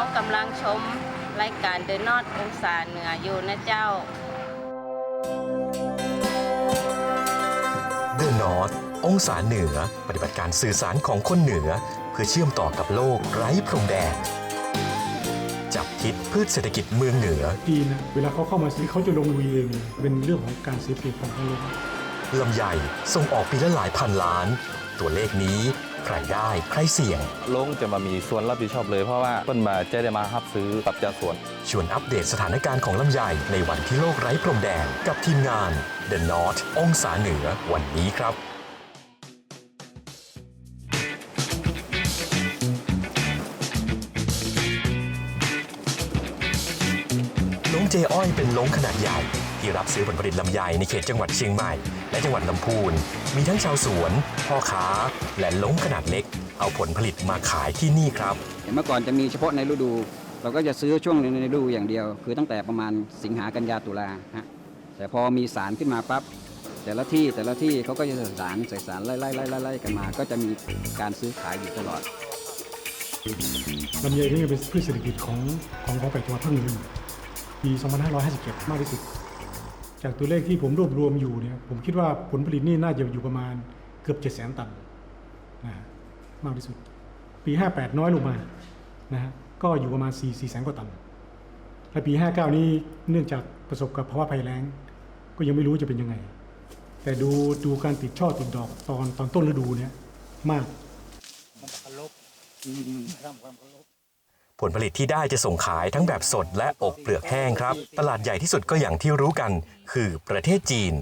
ากำลังชมรายการเด e n นอตองศาเหนืออยู่นะเจ้า The North องศาเหนือปฏิบัติการสื่อสารของคนเหนือ เพื่อเชื่อมต่อกับโลกไร้พรมแดนจับทิศพืชเศรษฐกิจเมืองเหนือจีนนะเวลาเขาเข้ามาซื้อเขาจะลงลุยเองเลยเป็นเรื่องของการเสียเปรียบของเขาเลยลำไยส่งออกปีละหลายพันล้าน ตัวเลขนี้ ใครได้ ใครเสี่ยง ลงจะมามีส่วนรับผิดชอบเลย เพราะว่าเปิ้นมาจะได้มารับซื้อกับเจ้าสวน ชวนอัปเดตสถานการณ์ของลำไยในวันที่โลกไร้พรมแดนกับทีมงาน The North องศาเหนือวันนี้ครับ ลงเจอ้อยเป็นลงขนาดใหญ่ ที่รับซื้อผลผลิตลำไยในเขตจังหวัดเชียงใหม่ และจังหวัดลำพูน มีทั้งชาวสวน พ่อค้า และลงขนาดเล็ก เอาผลผลิตมาขายที่นี่ครับเมื่อก่อนจะมีเฉพาะในฤดู เราก็จะซื้อช่วงในฤดูอย่างเดียว คือตั้งแต่ประมาณสิงหากันยาตุลาฮะแต่พอมีสารขึ้นมาปั๊บแต่ละที่แต่ละที่เขาก็จะใส่สารใส่สารไล่ไล่ไล่ไล่ไล่กันมา ก็จะมีการซื้อขายอยู่ตลอดลำไยนี่เป็นพืชเศรษฐกิจของของของแปดจังหวัดภาคเหนืออยู่ปี 2557 มากที่สุด จากตัวเลขที่ผมรวบรวมอยู่เนี่ยผมคิดว่าผลผลิตนี่น่าจะอยู่ประมาณเกือบ7 0 0 0 0 0ตันนะฮะมากที่สุด ปี 58 น้อยลงมานะฮะก็อยู่ประมาณ4 4แสนกว่าตันและปี 59 นี้เนื่องจากประสบกับภาวะภัยแล้ง ก็ยังไม่รู้จะเป็นยังไง แต่ดูดูการติดช่อติดดอกตอนตอนต้นฤดูเนี่ยมาก ผลผลิตที่ได้จะส่งขายทั้งแบบสดและอบเปลือกแห้งครับ ตลาดใหญ่ที่สุดก็อย่างที่รู้กัน คือประเทศจีน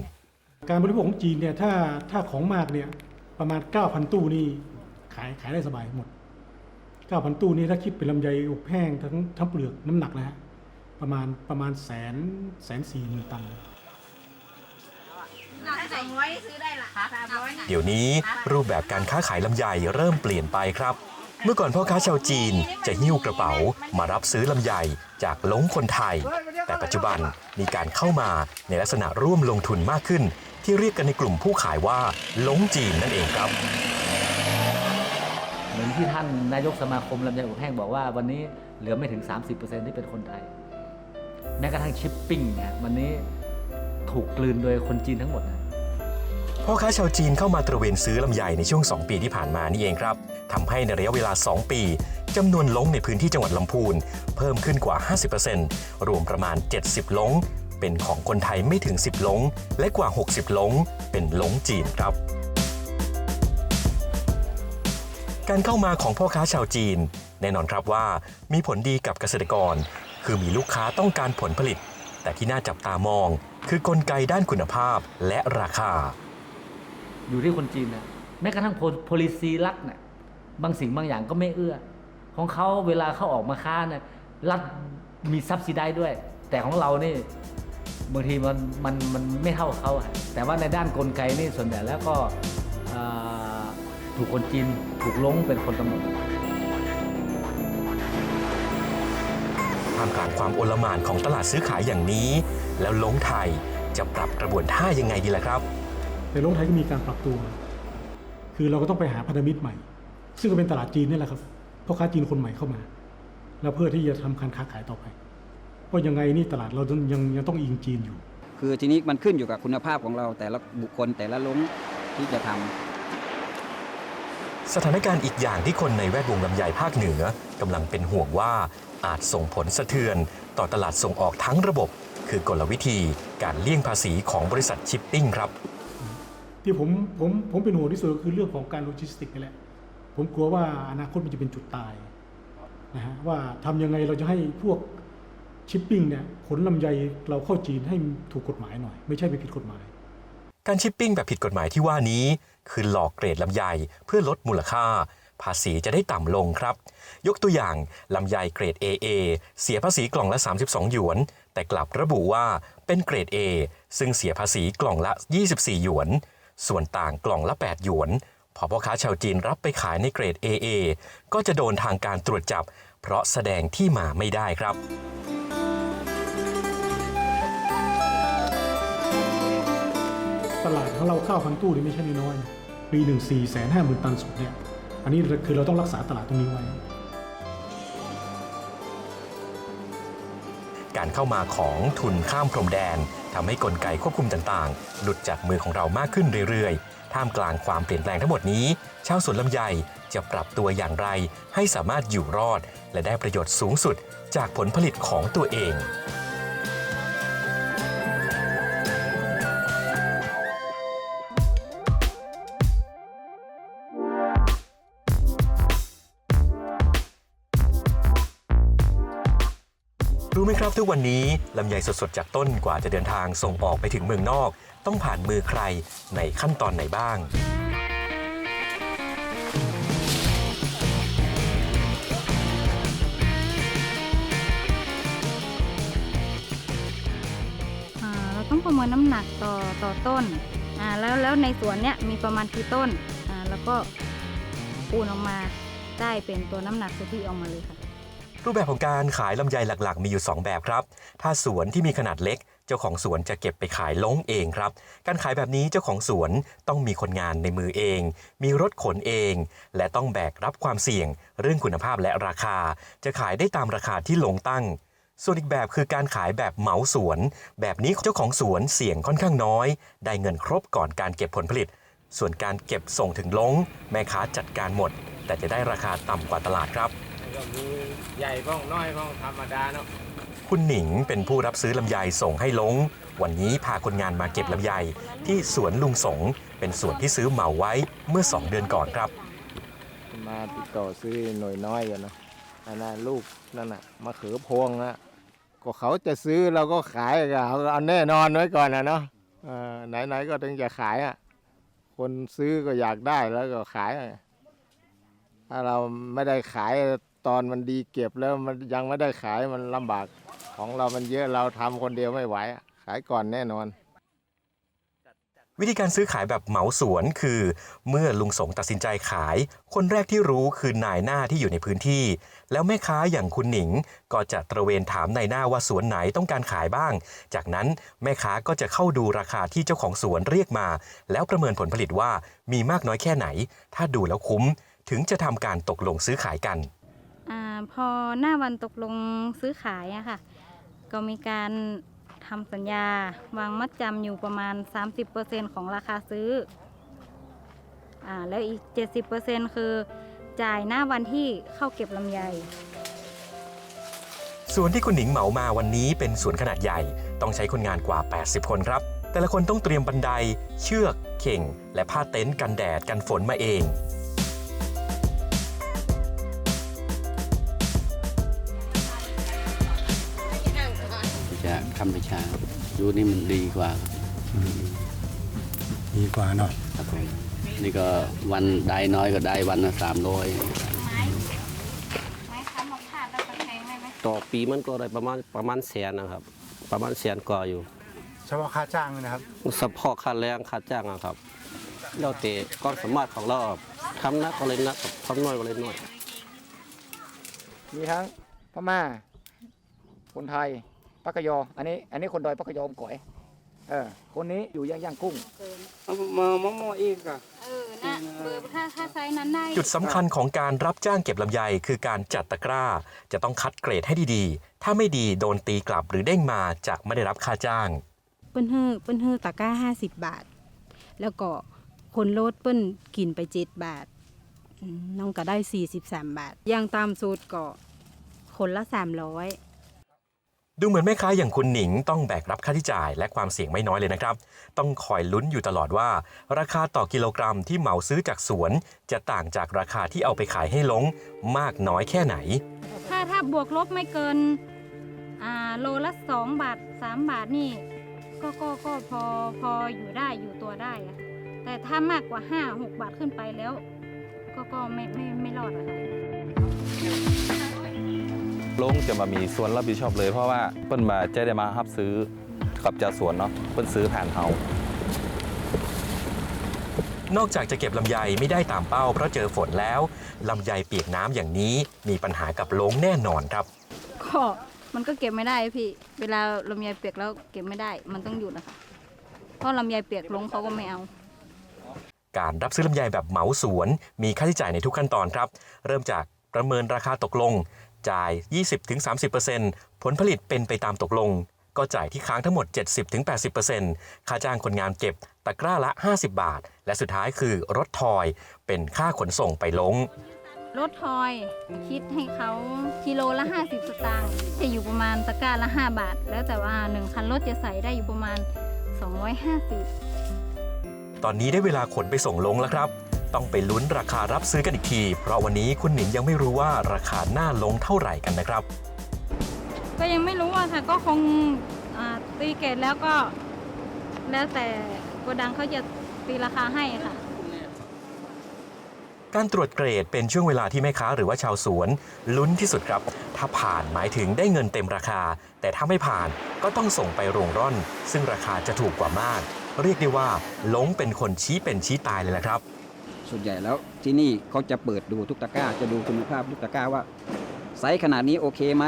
การบริโภคของจีนเนี่ยถ้าถ้าของมากเนี่ยประมาณ 9,000 ตู้นี่ขายขายได้สบายหมด 9,000 ตู้นี่ถ้าคิดเป็นลำไยอบแห้งทั้งทั้งเปลือกน้ำหนักนะฮะประมาณประมาณแสนแสนสี่หมื่นตันสองร้อยซื้อได้ละสามร้อยเดี๋ยวนี้รูปแบบการค้าขายลำไยเริ่มเปลี่ยนไปครับ เมื่อก่อนพ่อค้าชาวจีนจะหิ้วกระเป๋ามารับซื้อลำไยจากลงคนไทย แต่ปัจจุบันมีการเข้ามาในลักษณะร่วมลงทุนมากขึ้น ที่เรียกกันในกลุ่มผู้ขายว่าลงจีนนั่นเองครับ เหมือนที่ท่านนายกสมาคมลำไยอบแห้งบอกว่า วันนี้เหลือไม่ถึง 30%ที่เป็นคนไทย แม้กระทั่งชิปปิ้งเนี่ยวันนี้ถูกกลืนโดยคนจีนทั้งหมดนะ พ่อค้าชาวจีนเข้ามาตระเวนซื้อลำไยในช่วง 2 ปีที่ผ่านมานี่เองครับทำให้ในระยะเวลา 2 ปีจำนวนลงในพื้นที่จังหวัดลำพูน เพิ่มขึ้นกว่า 50%รวมประมาณ 70ลงเป็นของคนไทยไม่ถึง 10ลงและกว่า 60ลงเป็นลงจีนครับ การเข้ามาของพ่อค้าชาวจีน แน่นอนครับว่ามีผลดีกับเกษตรกร คือมีลูกค้าต้องการผลผลิต แต่ที่น่าจับตามอง คือกลไกด้านคุณภาพและราคา อยู่ที่คนจีนนะแม้กระทั่งโพลิซีรัฐเนะ่ะบางสิ่งบางอย่างก็ไม่เอื้อ ของเขาเวลาเขาออกมาค้านะรัฐมีซับซิได้ด้วย แต่ของเรานี่บางทีมันมันมันไม่เท่าเขาอะแต่ว่าในด้านกลไกนี่ส่วนใหญ่แล้วก็ถูกคนจีนถูกลงเป็นคนกำหนดท่ามกลางความโอลหม่านของตลาดซื้อขายอย่างนี้ แล้วล้งไทยจะปรับกระบวนท่ายังไงดีล่ะครับ แต่โลกไทยก็มีการปรับตัว คือเราก็ต้องไปหาพันธมิตรใหม่ ซึ่งก็เป็นตลาดจีนนี่แหละครับพ่อค้าจีนคนใหม่เข้ามา แล้วเพื่อที่จะทำการค้าขายต่อไปเพราะยังไงนี่ตลาดเรายังยังต้องอิงจีนอยู่ คือทีนี้มันขึ้นอยู่กับคุณภาพของเราแต่ละบุคคลแต่ละลงที่จะทำสถานการณ์อีกอย่างที่คนในแวดวงลำไยภาคเหนือกำลังเป็นห่วงว่าอาจส่งผลสะเทือนต่อตลาดส่งออกทั้งระบบ คือกลวิธีการเลี่ยงภาษีของบริษัทชิปปิ้งครับ ที่ผมผมผมเป็นห่วงที่สุดก็คือเรื่องของการโลจิสติกส์นี่แหละ ผมกลัวว่าอนาคตมันจะเป็นจุดตายนะฮะว่าทำยังไงเราจะให้พวกชิปปิ้งเนี่ยขนลำไยเราเข้าจีนให้ถูกกฎหมายหน่อย ไม่ใช่ไปผิดกฎหมาย การชิปปิ้งแบบผิดกฎหมายที่ว่านี้ คือหลอกเกรดลำไยเพื่อลดมูลค่า ภาษีจะได้ต่ำลงครับ ยกตัวอย่างลำไยเกรด AA เสียภาษีกล่องละ 32 หยวน แต่กลับระบุว่าเป็นเกรด A ซึ่งเสียภาษีกล่องละ 24 หยวน ส่วนต่างกล่องละ 8 หยวน พอพ่อค้าชาวจีนรับไปขายในเกรด AA ก็จะโดนทางการตรวจจับ เพราะแสดงที่มาไม่ได้ครับ ตลาดของเราข้าวพันตู้นี่ไม่ใช่น้อยๆนะปีหนึ่งสี่แสนห้าหมื่นตันสดเนี่ย อันนี้คือเราต้องรักษาตลาดตรงนี้ไว้ การเข้ามาของทุนข้ามพรมแดนทำให้กลไกควบคุมต่างๆ หลุดจากมือของเรามากขึ้นเรื่อยๆ ท่ามกลางความเปลี่ยนแปลงทั้งหมดนี้ ชาวสวนลำไยจะปรับตัวอย่างไร ให้สามารถอยู่รอด และได้ประโยชน์สูงสุดจากผลผลิตของตัวเอง ครับทุกวันนี้ลำไยสดๆจากต้นกว่าจะเดินทางส่งออกไปถึงเมืองนอก ต้องผ่านมือใครในขั้นตอนไหนบ้าง อ่าเราต้องประเมินน้ำหนักต่อต่อต้นอ่าแล้วแล้วในสวนเนี้ยมีประมาณกี่ต้นอ่าแล้วก็ปูนออกมาได้เป็นตัวน้ำหนักสุทธิออกมาเลยค่ะ รูปแบบของการขายลำไยหลักๆ มีอยู่ 2 แบบครับ ถ้าสวนที่มีขนาดเล็ก เจ้าของสวนจะเก็บไปขายล้งเองครับ การขายแบบนี้เจ้าของสวนต้องมีคนงานในมือเอง มีรถขนเอง และต้องแบกรับความเสี่ยง เรื่องคุณภาพและราคา จะขายได้ตามราคาที่ลงตั้งส่วนอีกแบบคือการขายแบบเหมาสวน แบบนี้เจ้าของสวนเสี่ยงค่อนข้างน้อย ได้เงินครบก่อนการเก็บผลผลิต ส่วนการเก็บส่งถึงลง แม่ค้าจัดการหมด แต่จะได้ราคาต่ำกว่าตลาดครับ ก็มีใหญ่บ้องน้อยบ้องธรรมดาเนาะคุณหนิงเป็นผู้รับซื้อลำไยส่งให้ลง วันนี้พาคนงานมาเก็บลำไยที่สวนลุงสง เป็นสวนที่ซื้อเหมาไว้เมื่อ 2 เดือนก่อนครับ มาติดต่อซื้อหน่อยน้อยกันนะอันนั้นลูกนั่นน่ะมะเขือพวงนะก็เขาจะซื้อเราก็ขายกับเขาเอาแน่นอนไว้ก่อนนะเนาะเออไหนๆก็ถึงจะขายอะคนซื้อก็อยากได้แล้วก็ขายอะถ้าเราไม่ได้ขาย ตอนมันดีเก็บแล้วมันยังไม่ได้ขายมันลำบากของเรามันเยอะเราทำคนเดียวไม่ไหวอะขายก่อนแน่นอน วิธีการซื้อขายแบบเหมาสวนคือ เมื่อลุงสงตัดสินใจขาย คนแรกที่รู้คือนายหน้าที่อยู่ในพื้นที่ แล้วแม่ค้าอย่างคุณหนิง ก็จะตระเวนถามนายหน้าว่าสวนไหนต้องการขายบ้าง จากนั้นแม่ค้าก็จะเข้าดูราคาที่เจ้าของสวนเรียกมา แล้วประเมินผลผลิตว่ามีมากน้อยแค่ไหน ถ้าดูแล้วคุ้ม ถึงจะทำการตกลงซื้อขายกัน อพอหน้าวันตกลงซื้อขายอะค่ะ ก็มีการทำสัญญาวางมัดจำอยู่ประมาณ 30%ของราคาซื้ออาแล้วอีก 70%คือจ่ายหน้าวันที่เข้าเก็บลำไยส่วนที่คุณหนิงเหมามาวันนี้เป็นสวนขนาดใหญ่ ต้องใช้คนงานกว่า 80 คนครับ แต่ละคนต้องเตรียมบันได เชือก เข่ง และผ้าเต็นท์กันแดดกันฝนมาเอง ติดูนี่มันดีกว่าดีกว่าเนาะครับผมนี่ก็วันได้น้อยก็ได้วันละสามร้อยไม้ค้ำมาพาดแล้วก็แทงได้ไหมต่อปีมันก็ได้ประมาณประมาณแสนนะครับ ประมาณแสนกว่าอยู่เฉพาะค่าจ้างนะครับเฉพาะค่าแรงค่าจ้างอะครับ เราเตะความสามารถของเราครับทำนักก็เลยนักครับทำน้อยก็เลยน้อย มีทั้งพม่า คนไทย ปักกยอ อันนี้ อันนี้คนดอยปักกยอมก๋อย เออ คนนี้อยู่ย่างย่างกุ้งมามามออีกอะเออนะเออถ้าถ้าไซส์นั้นได้จุดสำคัญของการรับจ้างเก็บลำไยคือการจัดตะกร้า จะต้องคัดเกรดให้ดีๆ ถ้าไม่ดีโดนตีกลับหรือเด้งมาจะไม่ได้รับค่าจ้าง เปิ้นฮื้อเปิ้นฮื้อตะกร้าห้าสิบบาท แล้วก็คนโลดเปิ้นกินไปเจ็ดบาทอืมน้องก็ได้สี่สิบสามบาทอย่างตามสูตรก็คนละสามร้อย ดูเหมือนแม่ค้าอย่างคุณหนิงต้องแบกรับค่าใช้จ่ายและความเสี่ยงไม่น้อยเลยนะครับ ต้องคอยลุ้นอยู่ตลอดว่า ราคาต่อกิโลกรัมที่เหมาซื้อจากสวน จะต่างจากราคาที่เอาไปขายให้ลง มากน้อยแค่ไหน ถ้าถ้าบวกลบไม่เกินอ่าโลละสองบาทสามบาทนี่ ก็ก็ก็พอพออยู่ได้อยู่ตัวได้อะแต่ถ้ามากกว่าห้าหกบาทขึ้นไปแล้ว ก็ก็ไม่ไม่ไม่รอดอะค่ะ ลงจะมามีส่วนรับผิดชอบเลย เพราะว่าเปิ้นมาจะได้มารับซื้อกับเจ้าสวนเนาะเปิ้นซื้อผ่านเฮานอกจากจะเก็บลำไยไม่ได้ตามเป้าเพราะเจอฝนแล้วลำไยเปียกน้ำอย่างนี้มีปัญหากับลงแน่นอนครับ ก็มันก็เก็บไม่ได้พี่ เวลาลำไยเปียกแล้วเก็บไม่ได้ มันต้องหยุดนะคะเพราะลำไยเปียกลงเขาก็ไม่เอา การรับซื้อลำไยแบบเหมาสวน มีค่าใช้จ่ายในทุกขั้นตอนครับ เริ่มจากประเมินราคาตกลง จ่าย 20-30%ผลผลิตเป็นไปตามตกลง ก็จ่ายที่ค้างทั้งหมด 70-80%ค่าจ้างคนงานเก็บตะกร้าละ 50 บาท และสุดท้ายคือรถทอย เป็นค่าขนส่งไปลง รถทอยคิดให้เขากิโลละ 50 สตางค์จะอยู่ประมาณตะกร้าละ 5 บาท แล้วแต่ว่า 1 คันรถจะใส่ได้อยู่ประมาณ 250 ตอนนี้ได้เวลาขนไปส่งลงแล้วครับ ต้องไปลุ้นราคารับซื้อกันอีกที เพราะวันนี้คุณหนิงยังไม่รู้ว่าราคาหน้าลงเท่าไหร่กันนะครับ ก็ยังไม่รู้ว่าค่ะก็คงอ่าตีเกตแล้วก็ แล้วแต่โกดังเขาจะตีราคาให้ค่ะ การตรวจเกรดเป็นช่วงเวลาที่แม่ค้าหรือว่าชาวสวนลุ้นที่สุดครับ ถ้าผ่านหมายถึงได้เงินเต็มราคา แต่ถ้าไม่ผ่านก็ต้องส่งไปโรงร่อน ซึ่งราคาจะถูกกว่ามาก เรียกได้ว่าหลงเป็นคนชี้เป็นชี้ตายเลยละครับ ส่วนใหญ่แล้วที่นี่เขาจะเปิดดูทุกตะกร้า จะดูคุณภาพทุกตะกร้าว่าไซส์ขนาดนี้โอเคไหม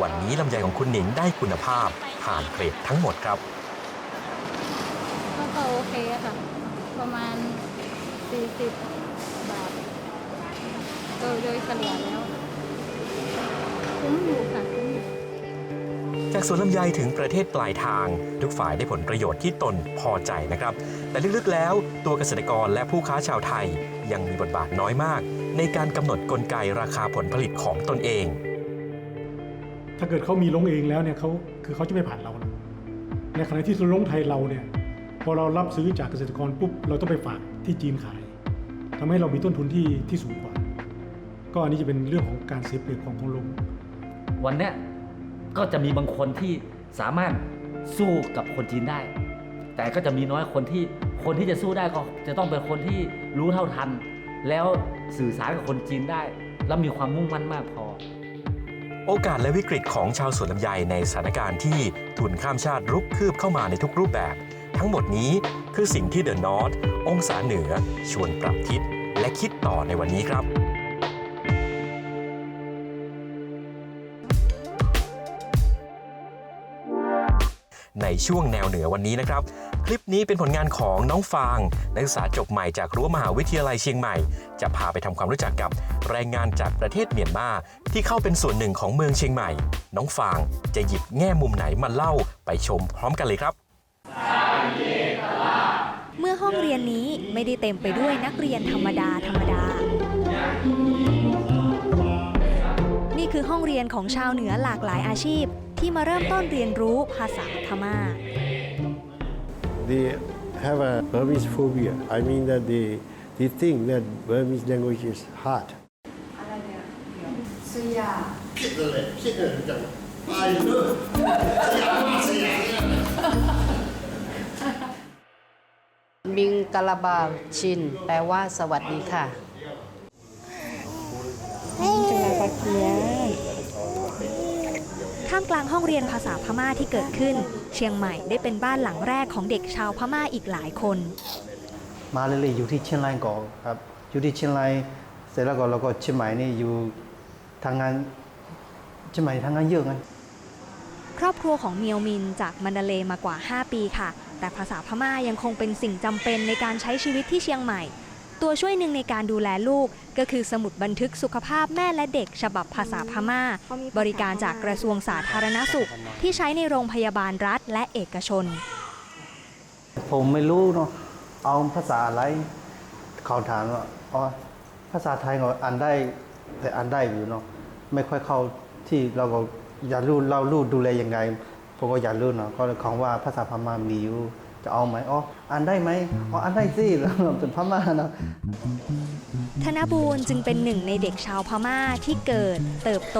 วันนี้ลำไยของคุณหนิงได้คุณภาพผ่านเกรดทั้งหมดครับ ก็ก็โอเคค่ะ ประมาณ 40 บาทโดยโดยเฉลี่ยแล้วคุ้มอยู่ค่ะคุ้มอยู่ จากสวนลำไยถึงประเทศปลายทาง ทุกฝ่ายได้ผลประโยชน์ที่ตนพอใจนะครับ แต่ลึกๆแล้ว ตัวเกษตรกรและผู้ค้าชาวไทย ยังมีบทบาทน้อยมาก ในการกำหนดกลไกราคาผลผลิตของตนเอง ถ้าเกิดเขามีลงเองแล้วเนี่ยเขาคือเขาจะไม่ผ่านเรานะในขณะที่ลงไทยเราเนี่ยพอเรารับซื้อจากเกษตรกรปุ๊บเราต้องไปฝากที่จีนขายทำให้เรามีต้นทุนที่ที่สูงกว่า ก็อันนี้จะเป็นเรื่องของการเสียเปรียบของของลง วันเนี้ย ก็จะมีบางคนที่สามารถสู้กับคนจีนได้ แต่ก็จะมีน้อยคนที่คนที่จะสู้ได้ก็จะต้องเป็นคนที่รู้เท่าทัน แล้วสื่อสารกับคนจีนได้ แล้วมีความมุ่งมั่นมากพอ โอกาสและวิกฤตของชาวสวนลำไยในสถานการณ์ที่ทุนข้ามชาติรุกคืบเข้ามาในทุกรูปแบบ ทั้งหมดนี้คือสิ่งที่เดอะนอตองศาเหนือชวนปรับทิศและคิดต่อในวันนี้ครับ ในช่วงแนวเหนือวันนี้นะครับ คลิปนี้เป็นผลงานของน้องฟาง นักศึกษาจบใหม่จากรั้วมหาวิทยาลัยเชียงใหม่ จะพาไปทำความรู้จักกับแรงงานจากประเทศเมียนมาที่เข้าเป็นส่วนหนึ่งของเมืองเชียงใหม่ น้องฟางจะหยิบแง่มุมไหนมาเล่าไปชมพร้อมกันเลยครับเมื่อห้องเรียนนี้ไม่ได้เต็มไปด้วยนักเรียนธรรมดาธรรมดา นี่คือห้องเรียนของชาวเหนือหลากหลายอาชีพ ที่มาเริ่มต้นเรียนรู้ภาษาพม่า they have a Burmese phobia. I mean that they, they think that Burmese language is hard. มิงกะลาบาวชิน แปลว่าสวัสดีค่ะ ท่ามกลางห้องเรียนภาษาพม่าที่เกิดขึ้น เชียงใหม่ได้เป็นบ้านหลังแรกของเด็กชาวพม่าอีกหลายคน มาเลยๆอยู่ที่เชียงรายก่อนครับอยู่ที่เชียงรายเสร็จแล้วก็เราก็เชียงใหม่นี่อยู่ทางงานเชียงใหม่ทางงานเยอะไงครอบครัวของเมียวมินจากมันดาเลย์มากว่า 5 ปีค่ะ แต่ภาษาพม่ายังคงเป็นสิ่งจำเป็นในการใช้ชีวิตที่เชียงใหม่ ตัวช่วยหนึ่งในการดูแลลูก ก็คือสมุดบันทึกสุขภาพแม่และเด็ก ฉบับภาษาพม่า บริการจากกระทรวงสาธารณสุข ที่ใช้ในโรงพยาบาลรัฐและเอกชน ผมไม่รู้เนาะเอาภาษาอะไรเขาถามว่าอ๋อภาษาไทยก็อ่านได้แต่อ่านได้อยู่เนาะไม่ค่อยเข้าที่เราก็อยากรู้เรารู้ดูแลยังไงผมก็อยากรู้เนาะก็เลยของว่าภาษาพม่ามีอยู่ จะเอาไหมอ๋ออ่านได้ไหมอ๋ออ่านได้สิแล้วเป็นพม่าเนาะธนบูรณ์จึงเป็นหนึ่งในเด็กชาวพม่าที่เกิด เติบโต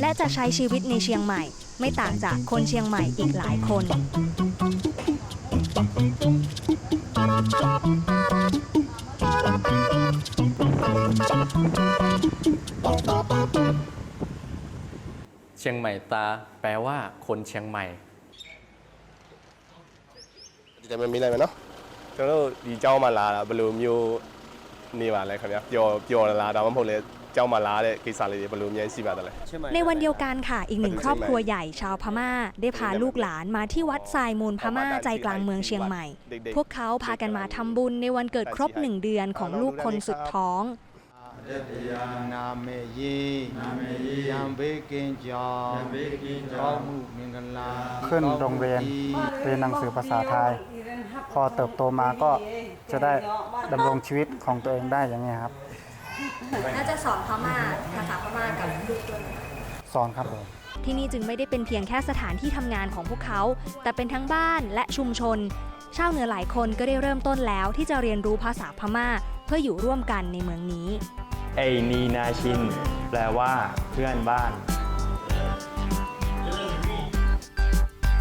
และจะใช้ชีวิตในเชียงใหม่ ไม่ต่างจากคนเชียงใหม่อีกหลายคน เชียงใหม่ตาแปลว่าคนเชียงใหม่ จะไม่มีอะไรไหมเนาะကျွန်တော်တို့ဒီเจ้ามาလာတာဘယ်လိုမျိုးနေပါလဲခင်ဗျာပျော်ပျော်လာတာမှမဟုတ်လေเจ้ามาလာတဲ့ကိစ္စလေးတွေဘယ်လိုများရှိပါသလဲ ในวันเดียวกันค่ะ อีกหนึ่งครอบครัวใหญ่ชาวพม่า ได้พาลูกหลานมาที่วัดทรายมูลพม่าใจกลางเมืองเชียงใหม่ พวกเขาพากันมาทำบุญในวันเกิดครบหนึ่งเดือนของลูกคนสุดท้อง နာမည်ရေးနာမည်ရေးရံဘေးကင်းကြောင်းရံဘေးကင်းကြောင်းကောင်းမှုမင်္ဂလာ ขึ้นโรงเรียนเรียนหนังสือภาษาไทย พอเติบโตมาก็จะได้ดำรงชีวิตของตัวเองได้อย่างนี้ยครับ น่าจะสอนพม่าภาษาพม่ากับลูกด้วย สอนครับผม ที่นี่จึงไม่ได้เป็นเพียงแค่สถานที่ทำงานของพวกเขา แต่เป็นทั้งบ้านและชุมชน ชาวเหนือหลายคนก็ได้เริ่มต้นแล้วที่จะเรียนรู้ภาษาพม่า เพื่ออยู่ร่วมกันในเมืองนี้ ไอนีนาชิน แปลว่าเพื่อนบ้าน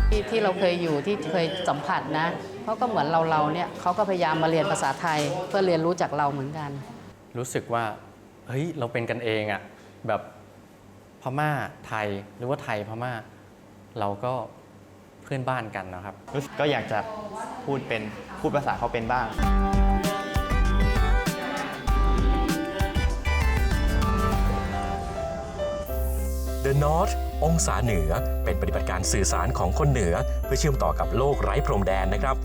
ที่ที่เราเคยอยู่ที่เคยสัมผัสนะเขาก็เหมือนเราเราๆเนี่ยเขาก็พยายามมาเรียนภาษาไทยเพื่อเรียนรู้จากเราเหมือนกัน รู้สึกว่าเฮ้ยเราเป็นกันเองอะ่ะแบบพม่าไทยหรือว่าไทยพม่า เราก็เพื่อนบ้านกันนะครับรู้สึกก็อยากจะพูดเป็นพูดภาษาเขาเป็นบ้าง The North องศาเหนือ เป็นปฏิบัติการสื่อสารของคนเหนือ เพื่อเชื่อมต่อกับโลกไร้พรมแดนนะครับ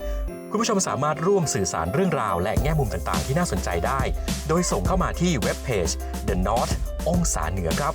คุณผู้ชมสามารถร่วมสื่อสารเรื่องราว และแง่มุมต่างๆ ที่น่าสนใจได้ โดยส่งเข้ามาที่เว็บเพจ The North องศาเหนือครับ